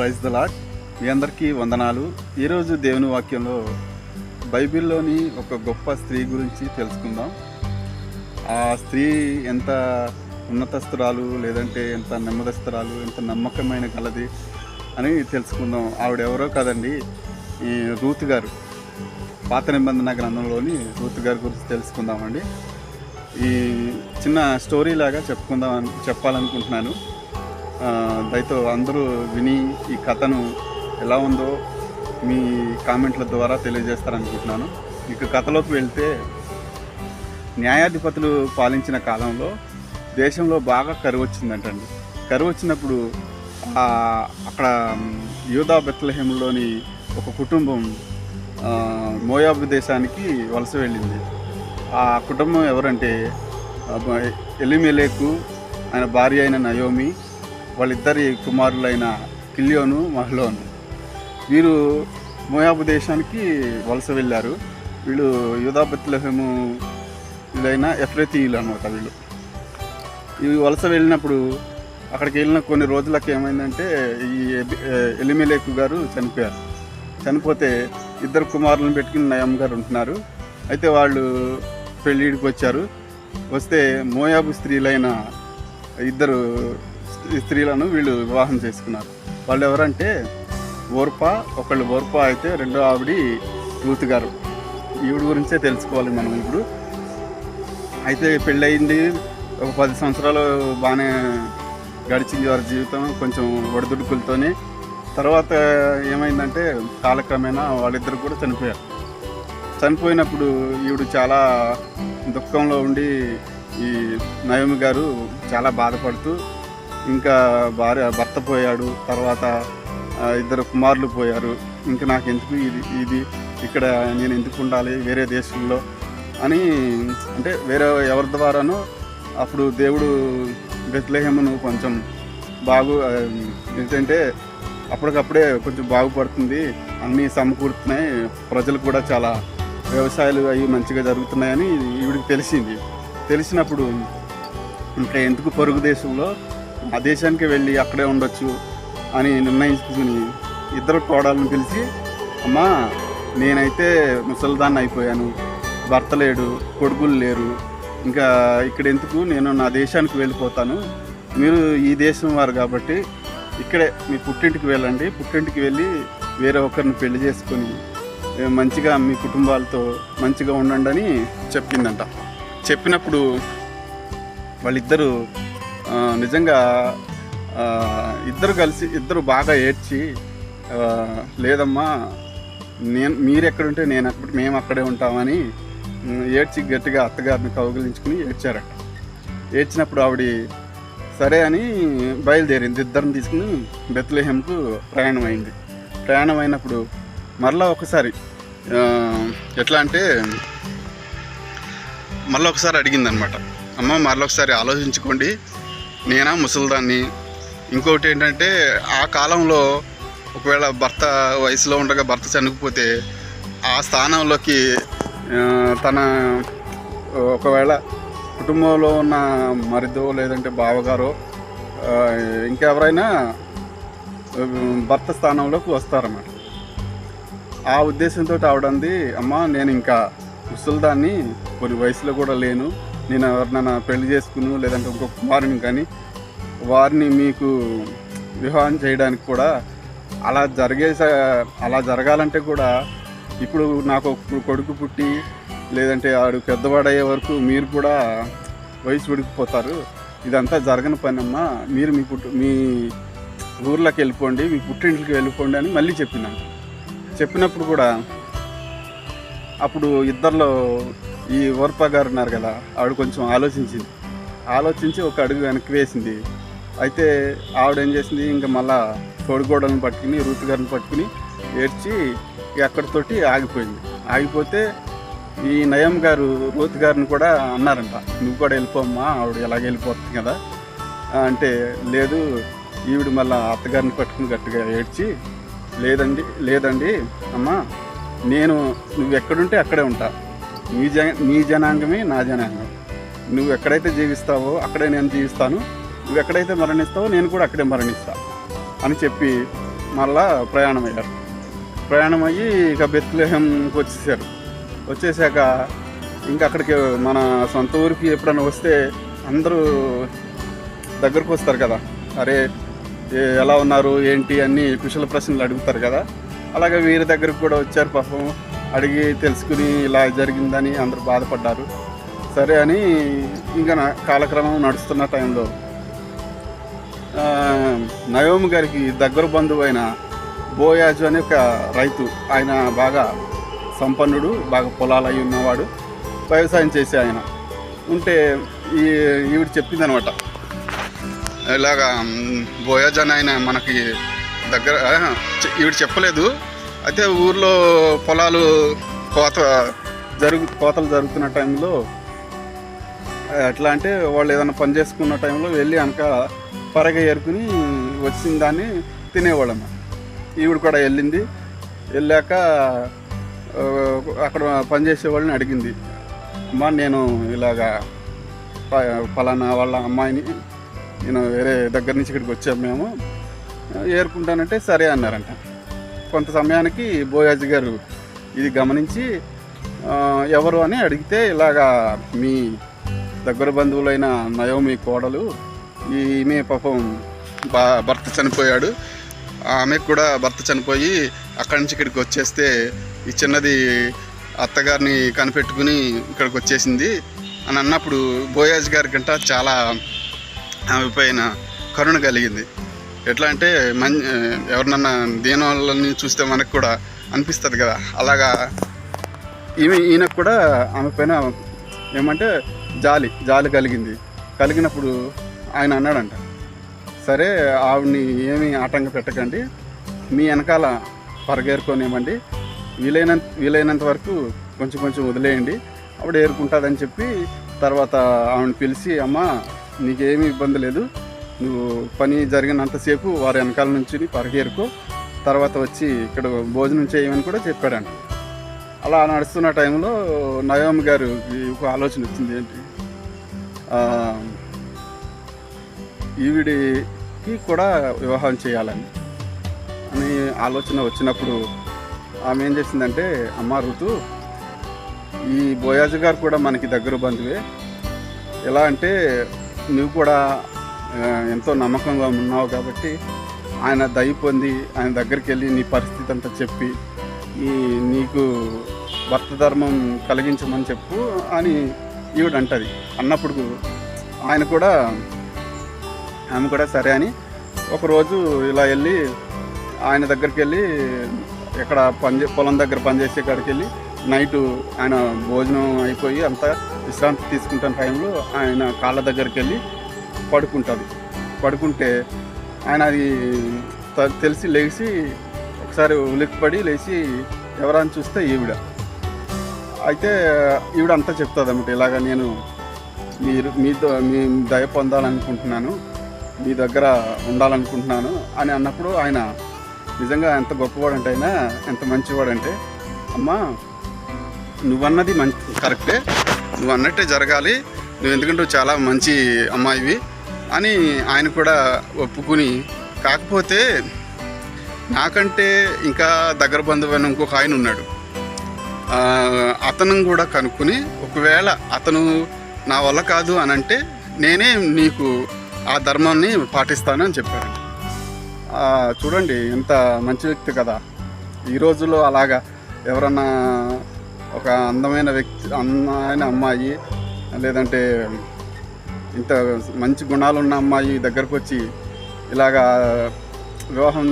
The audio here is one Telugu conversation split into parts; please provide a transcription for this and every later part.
ప్రైజ్ ద లాట్ మీ అందరికీ వందనాలు. ఈరోజు దేవుని వాక్యంలో బైబిల్లోని ఒక గొప్ప స్త్రీ గురించి తెలుసుకుందాం. ఆ స్త్రీ ఎంత ఉన్నతస్తురాలు లేదంటే ఎంత నెమ్మదస్తురాలు ఎంత నమ్మకమైన కలది అని తెలుసుకుందాం. ఆవిడ ఎవరో కాదండి ఈ రూత్ గారు. పాత నిబంధన గ్రంథంలోని రూత్ గారి గురించి తెలుసుకుందామండి. ఈ చిన్న స్టోరీ లాగా చెప్పుకుందాం అని- చెప్పాలనుకుంటున్నాను. దయతో అందరూ విని ఈ కథను ఎలా ఉందో మీ కామెంట్ల ద్వారా తెలియజేస్తారనుకుంటున్నాను. ఇక కథలోకి వెళ్తే న్యాయాధిపతులు పాలించిన కాలంలో దేశంలో బాగా కరువు వచ్చిందంటండి కరువు వచ్చినప్పుడు అక్కడ యూదా బెత్లహేమ్లోని ఒక కుటుంబం మోయాబు దేశానికి వలస వెళ్ళింది. ఆ కుటుంబం ఎవరంటే ఎలిమెలేకు ఆయన భార్య అయిన నయోమి వాళ్ళిద్దరి కుమారులైన కిలియోను మహ్లోను. వీరు మోయాబు దేశానికి వలస వెళ్ళారు. వీళ్ళు యూదాబత్లహము వీళ్ళైన ఎఫ్రతీయులు అనమాట వీళ్ళు. ఇవి వలస వెళ్ళినప్పుడు అక్కడికి వెళ్ళిన కొన్ని రోజులకు ఏమైందంటే ఈ ఎలిమెలేకు గారు చనిపోయారు. చనిపోతే ఇద్దరు కుమారులను పెట్టుకుని నయం గారు ఉంటున్నారు. అయితే వాళ్ళు పెళ్ళిడికి వచ్చారు. వస్తే మోయాబు స్త్రీలైన ఇద్దరు స్త్రీలను వీళ్ళు వివాహం చేసుకున్నారు. వాళ్ళు ఎవరంటే ఓర్పా ఒకళ్ళు ఓర్పా అయితే రెండో ఆవిడి రూత్ గారు. ఈవిడ గురించే తెలుసుకోవాలి మనం ఇప్పుడు. అయితే పెళ్ళయింది ఒక పది సంవత్సరాలు బాగానే గడిచింది వారి జీవితం కొంచెం ఒడిదుడుకులతోనే. తర్వాత ఏమైందంటే కాలక్రమేణా వాళ్ళిద్దరు కూడా చనిపోయారు. చనిపోయినప్పుడు ఈవిడు చాలా దుఃఖంలో ఉండి ఈ నయోమి గారు చాలా బాధపడుతూ ఇంకా భార్య భర్త పోయాడు తర్వాత ఇద్దరు కుమారులు పోయారు. ఇంకా నాకు ఎందుకు ఇది ఇది ఇక్కడ నేను ఎందుకు ఉండాలి వేరే దేశంలో అని అంటే వేరే ఎవరి ద్వారానో అప్పుడు దేవుడు బెత్లహేమును కొంచెం బాగు ఏంటంటే అప్పటికప్పుడే కొంచెం బాగుపడుతుంది అన్నీ సమకూరుతున్నాయి ప్రజలు కూడా చాలా వ్యవసాయాలు అవి మంచిగా జరుగుతున్నాయని ఈవిడికి తెలిసింది. తెలిసినప్పుడు ఇంకా ఎందుకు పొరుగు దేశంలో ఆ దేశానికి వెళ్ళి అక్కడే ఉండొచ్చు అని నిర్ణయించుకుని ఇద్దరు కోడలను పిలిచి అమ్మా నేనైతే ముసలిదాన్ని అయిపోయాను. భర్త లేడు కొడుకులు లేరు. ఇంకా ఇక్కడ ఎందుకు? నేను నా దేశానికి వెళ్ళిపోతాను. మీరు ఈ దేశం వారు కాబట్టి ఇక్కడే మీ పుట్టింటికి వెళ్ళండి. పుట్టింటికి వెళ్ళి వేరే ఒకరిని పెళ్ళి చేసుకొని మంచిగా మీ కుటుంబాలతో మంచిగా ఉండండి అని చెప్పిందంట. చెప్పినప్పుడు వాళ్ళిద్దరూ నిజంగా ఇద్దరు కలిసి ఇద్దరు బాగా ఏడ్చి లేదమ్మా నేను మీరు ఎక్కడుంటే నేను అక్కడ మేము అక్కడే ఉంటామని ఏడ్చి గట్టిగా అత్తగారిని కౌగిలించుకుని ఏడ్చారట. ఏడ్చినప్పుడు ఆవిడ సరే అని బయలుదేరింది. ఇద్దరిని తీసుకుని బెత్లెహేమ్కు ప్రయాణం అయింది ప్రయాణం అయినప్పుడు మరలా ఒకసారి ఎట్లా అంటే మళ్ళీ ఒకసారి అడిగిందనమాట. అమ్మ మరలా ఒకసారి ఆలోచించుకోండి. నేనా ముసలిదాన్ని? ఇంకోటి ఏంటంటే ఆ కాలంలో ఒకవేళ భర్త వయసులో ఉండగా భర్త చనిపోతే ఆ స్థానంలోకి తన ఒకవేళ కుటుంబంలో ఉన్న మరిదో లేదంటే బావగారో ఇంకెవరైనా భర్త స్థానంలోకి వస్తారన్నమాట. ఆ ఉద్దేశంతో ఆవిడంది అమ్మ నేను ఇంకా ముసలిదాన్ని కొన్ని వయసులో కూడా లేను నేను ఎవరినైనా పెళ్ళి చేసుకును లేదంటే ఇంకొక కుమారుని కానీ వారిని మీకు వివాహం చేయడానికి కూడా అలా జరిగే అలా జరగాలంటే కూడా ఇప్పుడు నాకు ఒక కొడుకు పుట్టి లేదంటే ఆడు పెద్దవాడయ్యే వరకు మీరు కూడా వయసు ఉడికిపోతారు ఇదంతా జరగని పని అమ్మా మీరు మీ పుట్టు మీ ఊర్లోకి వెళ్ళిపోండి మీ పుట్టింటికి వెళ్ళిపోండి అని మళ్ళీ చెప్పినాను. చెప్పినప్పుడు కూడా అప్పుడు ఇద్దరిలో ఈ ఓర్ప గారు ఉన్నారు కదా ఆవిడ కొంచెం ఆలోచించింది. ఆలోచించి ఒక అడుగు వెనక్కి వేసింది. అయితే ఆవిడ ఏం చేసింది ఇంకా మళ్ళా తోడుగోడలను పట్టుకుని రూత్ గారిని పట్టుకుని ఏడ్చి ఎక్కడితోటి ఆగిపోయింది. ఆగిపోతే ఈ నయం గారు రూత్ గారిని కూడా అన్నారంట నువ్వు కూడా వెళ్ళిపోమ్మా ఆవిడ ఎలాగ వెళ్ళిపోతుంది కదా. అంటే లేదు ఈవిడ మళ్ళీ అత్తగారిని పట్టుకుని గట్టిగా ఏడ్చి లేదండి లేదండి అమ్మా నేను నువ్వు ఎక్కడుంటే అక్కడే ఉంటా. నీ జ నీ జనాంగమే నా జనాంగం. నువ్వు ఎక్కడైతే జీవిస్తావో అక్కడే నేను జీవిస్తాను. నువ్వు ఎక్కడైతే మరణిస్తావో నేను కూడా అక్కడే మరణిస్తా అని చెప్పి మళ్ళా ప్రయాణం అయ్యారు ప్రయాణం అయ్యి ఇక బెత్లేహంకి వచ్చేసారు. వచ్చేసాక ఇంకా అక్కడికి మన సొంత ఊరికి ఎప్పుడైనా వస్తే అందరూ దగ్గరకు వస్తారు కదా. అరే ఎలా ఉన్నారు? ఏంటి? అన్ని కుశల ప్రశ్నలు అడుగుతారు కదా. అలాగే వీరి దగ్గరకు కూడా వచ్చారు పాపం. అడిగి తెలుసుకుని ఇలా జరిగిందని అందరూ బాధపడ్డారు. సరే అని ఇంకా నా- కాలక్రమం నడుస్తున్న టైంలో నయోమి గారికి దగ్గర బంధువు అయిన బోయాజు అనే ఒక రైతు ఆయన బాగా సంపన్నుడు బాగా పొలాలు అయి ఉన్నవాడు వ్యవసాయం చేసే ఆయన. ఉంటే ఈ ఈవిడ చెప్పింది అనమాట ఇలాగా మ్, బోయాజ్ అని ఆయన మనకి దగ్గర ఈవిడ చెప్పలేదు. అయితే ఊర్లో పొలాలు కోత జరుగు కోతలు జరుగుతున్న టైంలో ఎట్లా అంటే వాళ్ళు ఏదైనా పని చేసుకున్న టైంలో వెళ్ళి వెనక పరగ ఏరుకుని వచ్చిన దాన్ని తినేవాళ్ళమ్మ ఈవిడ కూడా వెళ్ళింది. వెళ్ళాక అక్కడ పనిచేసే వాళ్ళని అడిగింది. అమ్మ నేను ఇలాగా ప- వాళ్ళ అమ్మాయిని నేను వేరే దగ్గర నుంచి ఇక్కడికి వచ్చాము మేము. ఏరుకుంటానంటే సరే అన్నారంట. కొంత సమయానికి బోయాజీ గారు ఇది గమనించి ఎవరు అని అడిగితే ఇలాగా మీ దగ్గర బంధువులైన నయోమి కోడలు ఈమె పాపం భర్త చనిపోయాడు. ఆమెకు కూడా భర్త చనిపోయి అక్కడి నుంచి ఇక్కడికి వచ్చేస్తే ఈ చిన్నది అత్తగారిని కనిపెట్టుకుని ఇక్కడికి వచ్చేసింది అని అన్నప్పుడు బోయాజ్ గారి గంట చాలా ఆమె పైన కరుణ కలిగింది. ఎట్లా అంటే మం ఎవరినన్నా దీని వాళ్ళని చూస్తే మనకు కూడా అనిపిస్తుంది కదా. అలాగా ఈమె ఈయనకు కూడా ఆమె పైన ఏమంటే జాలి జాలి కలిగింది. కలిగినప్పుడు ఆయన అన్నాడంట సరే ఆవిడ్ని ఏమీ ఆటంక పెట్టకండి. మీ వెనకాల పరగేరుకోనివ్వండి వీలైనంత వీలైనంత వరకు కొంచెం కొంచెం వదిలేయండి. అప్పుడు ఏరుకుంటుందని చెప్పి తర్వాత ఆవిడని పిలిచి అమ్మ నీకేమీ ఇబ్బంది లేదు. నువ్వు పని జరిగినంతసేపు వారి వెనకాల నుంచి పరగేరుకో. తర్వాత వచ్చి ఇక్కడ భోజనం చేయమని కూడా చెప్పాడంట. అలా నడుస్తున్న టైంలో నయోమ్ గారు ఒక ఆలోచన వచ్చింది ఏంటి? ఈవిడికి కూడా వివాహం చేయాలని అని ఆలోచన వచ్చినప్పుడు ఆమె ఏం చేసిందంటే అమ్మ ఋతు ఈ బోయాజు గారు కూడా మనకి దగ్గర బంధువే. ఎలా అంటే నువ్వు కూడా ఎంతో నమ్మకంగా ఉన్నావు కాబట్టి ఆయన దయ పొంది ఆయన దగ్గరికి వెళ్ళి నీ పరిస్థితి అంతా చెప్పి ఈ నీకు భర్త ధర్మం కలిగించమని చెప్పు అని ఈవిడ అంటది. అన్నప్పుడు ఆయన కూడా ఆమె కూడా సరే అని ఒకరోజు ఇలా వెళ్ళి ఆయన దగ్గరికి వెళ్ళి ఇక్కడ పని పొలం దగ్గర పనిచేసే కాడికి వెళ్ళి నైటు ఆయన భోజనం అయిపోయి అంతా విశ్రాంతి తీసుకుంటున్న టైంలో ఆయన కాళ్ళ దగ్గరికి వెళ్ళి పడుకుంటుంది పడుకుంటే ఆయన అది తెలిసి లేచి ఒకసారి ఉలిక్కిపడి లేచి ఎవరని చూస్తే ఈవిడ. అయితే ఈవిడ అంతా చెప్తుంది అన్నమాట ఇలాగ నేను మీరు మీతో మీ దయ పొందాలనుకుంటున్నాను మీ దగ్గర ఉండాలనుకుంటున్నాను అని అన్నప్పుడు ఆయన నిజంగా ఎంత గొప్పవాడంటే ఆయన ఎంత మంచివాడంటే అమ్మా నువ్వన్నది మంచి కరెక్టే. నువ్వు అన్నట్టే జరగాలి. నువ్వు ఎందుకంటే చాలా మంచి అమ్మాయివి. అని ఆయన కూడా ఒప్పుకుని కాకపోతే నాకంటే ఇంకా దగ్గర బంధువు అని ఇంకొక ఆయన ఉన్నాడు. అతను కూడా కనుక్కుని ఒకవేళ అతను నా వల్ల కాదు అని అంటే నేనే నీకు ఆ ధర్మాన్ని పాటిస్తాను అని చెప్పాడు. చూడండి ఎంత మంచి వ్యక్తి కదా. ఈ రోజుల్లో అలాగా ఎవరన్నా ఒక అందమైన వ్యక్తి అందమైన అమ్మాయి లేదంటే ఇంత మంచి గుణాలు ఉన్న అమ్మాయి దగ్గరకు వచ్చి ఇలాగా వివాహం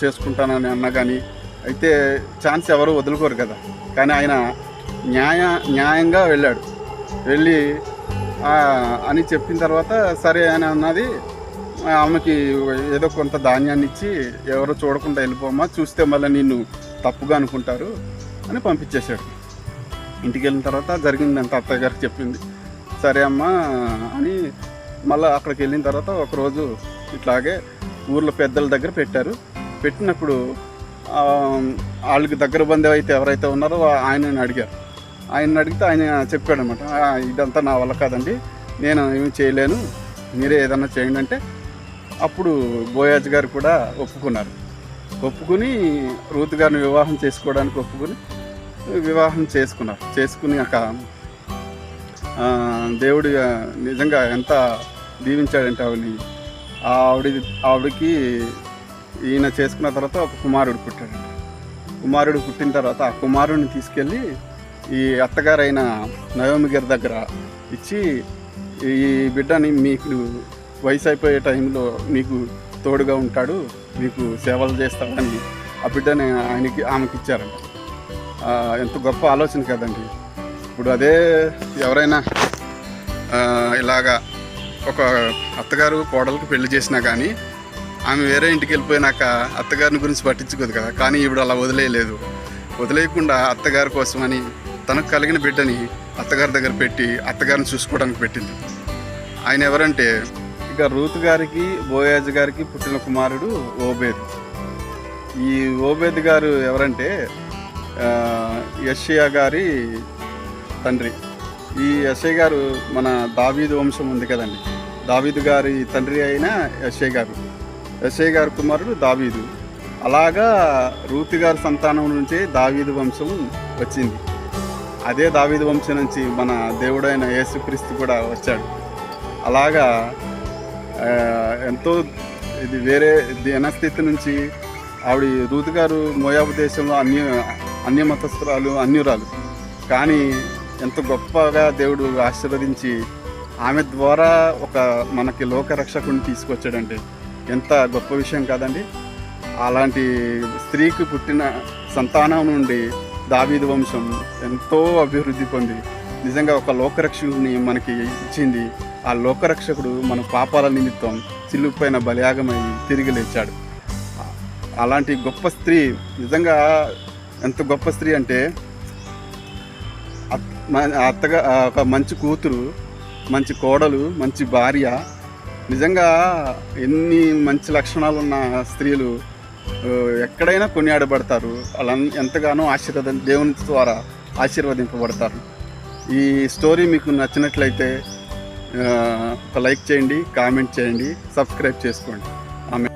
చేసుకుంటానని అన్నా కానీ అయితే ఛాన్స్ ఎవరు వదులుకోరు కదా. కానీ ఆయన న్యాయ న్యాయంగా వెళ్ళాడు. వెళ్ళి అని చెప్పిన తర్వాత సరే అని అన్నది ఆమెకి ఏదో కొంత ధాన్యాన్ని ఇచ్చి ఎవరో చూడకుండా వెళ్ళిపోమా చూస్తే మళ్ళీ నిన్ను తప్పుగా అనుకుంటారు అని పంపించేశాడు. ఇంటికి వెళ్ళిన తర్వాత జరిగిందంత అత్తయ్య గారికి చెప్పింది. సరే అమ్మా అని మళ్ళీ అక్కడికి వెళ్ళిన తర్వాత ఒకరోజు ఇట్లాగే ఊర్లో పెద్దల దగ్గర పెట్టారు. పెట్టినప్పుడు వాళ్ళకి దగ్గర బంధువు అయితే ఎవరైతే ఉన్నారో ఆయనని అడిగారు. ఆయన అడిగితే ఆయన చెప్పాడనమాట ఇదంతా నా వల్ల కాదండి నేను ఏమి చేయలేను మీరే ఏదన్నా చేయండి అంటే అప్పుడు బోయాజ్ గారు కూడా ఒప్పుకున్నారు. ఒప్పుకుని రూత్ గారిని వివాహం చేసుకోవడానికి ఒప్పుకుని వివాహం చేసుకున్నారు. చేసుకుని ఒక దేవుడు నిజంగా ఎంత దీవించాడంటే ఆవిడని. ఆవిడ ఆవిడకి ఈయన చేసుకున్న తర్వాత ఒక కుమారుడు పుట్టాడండి కుమారుడు పుట్టిన తర్వాత ఆ కుమారుడిని తీసుకెళ్ళి ఈ అత్తగారైన నయోమి గారి దగ్గర ఇచ్చి ఈ బిడ్డని మీకు వయసు అయిపోయే టైంలో మీకు తోడుగా ఉంటాడు మీకు సేవలు చేస్తాడని ఆ బిడ్డని ఆయనకి ఆమెకి ఇచ్చారంట. ఎంత గొప్ప ఆలోచన కదండి. ఇప్పుడు అదే ఎవరైనా ఇలాగా ఒక అత్తగారు కోడలకు పెళ్ళి చేసినా కానీ ఆమె వేరే ఇంటికి వెళ్ళిపోయినాక అత్తగారిని గురించి పట్టించుకోదు కదా. కానీ ఇప్పుడు అలా వదిలేయలేదు. వదిలేయకుండా అత్తగారి కోసమని తనకు కలిగిన బిడ్డని అత్తగారి దగ్గర పెట్టి అత్తగారిని చూసుకోవడానికి పెట్టింది. ఆయన ఎవరంటే ఇక రూత్ గారికి బోయాజ్ గారికి పుట్టిన కుమారుడు ఓబేద్. ఈ ఓబేద్ గారు ఎవరంటే యషియా గారి తండ్రి. ఈ యశయ్ గారు మన దావీదు వంశం ఉంది కదండి. దావీదు గారి తండ్రి అయిన యశయ్ గారు. యశయ్ గారి కుమారుడు దావీదు. అలాగా రూతి గారి సంతానం నుంచి దావీదు వంశం వచ్చింది. అదే దావీదు వంశం నుంచి మన దేవుడైన యేసుక్రీస్తు కూడా వచ్చాడు. అలాగా ఎంతో ఇది వేరే దినస్థితి నుంచి ఆవిడ రూతు గారు మోయాబు దేశంలో అన్య అన్య మతస్థురాలు అన్యురాలు. కానీ ఎంత గొప్పగా దేవుడు ఆశీర్వదించి ఆమె ద్వారా ఒక మనకి లోకరక్షకుని తీసుకొచ్చాడంటే ఎంత గొప్ప విషయం కాదండి. అలాంటి స్త్రీకి పుట్టిన సంతానం నుండి దావీదు వంశం ఎంతో అభివృద్ధి పొంది నిజంగా ఒక లోకరక్షకుని మనకి ఇచ్చింది. ఆ లోకరక్షకుడు మన పాపాల నిమిత్తం చిల్లుపైన బలియాగమై తిరిగి లేచాడు. అలాంటి గొప్ప స్త్రీ నిజంగా ఎంత గొప్ప స్త్రీ అంటే అత్తగా ఒక మంచి కూతురు మంచి కోడలు మంచి భార్య. నిజంగా ఎన్ని మంచి లక్షణాలు ఉన్న స్త్రీలు ఎక్కడైనా కొనియాడబడతారు. అలా ఎంతగానో ఆశీర్వద దేవుని ద్వారా ఆశీర్వదింపబడతారు. ఈ స్టోరీ మీకు నచ్చినట్లయితే ఒక లైక్ చేయండి కామెంట్ చేయండి సబ్స్క్రైబ్ చేసుకోండి. ఆమె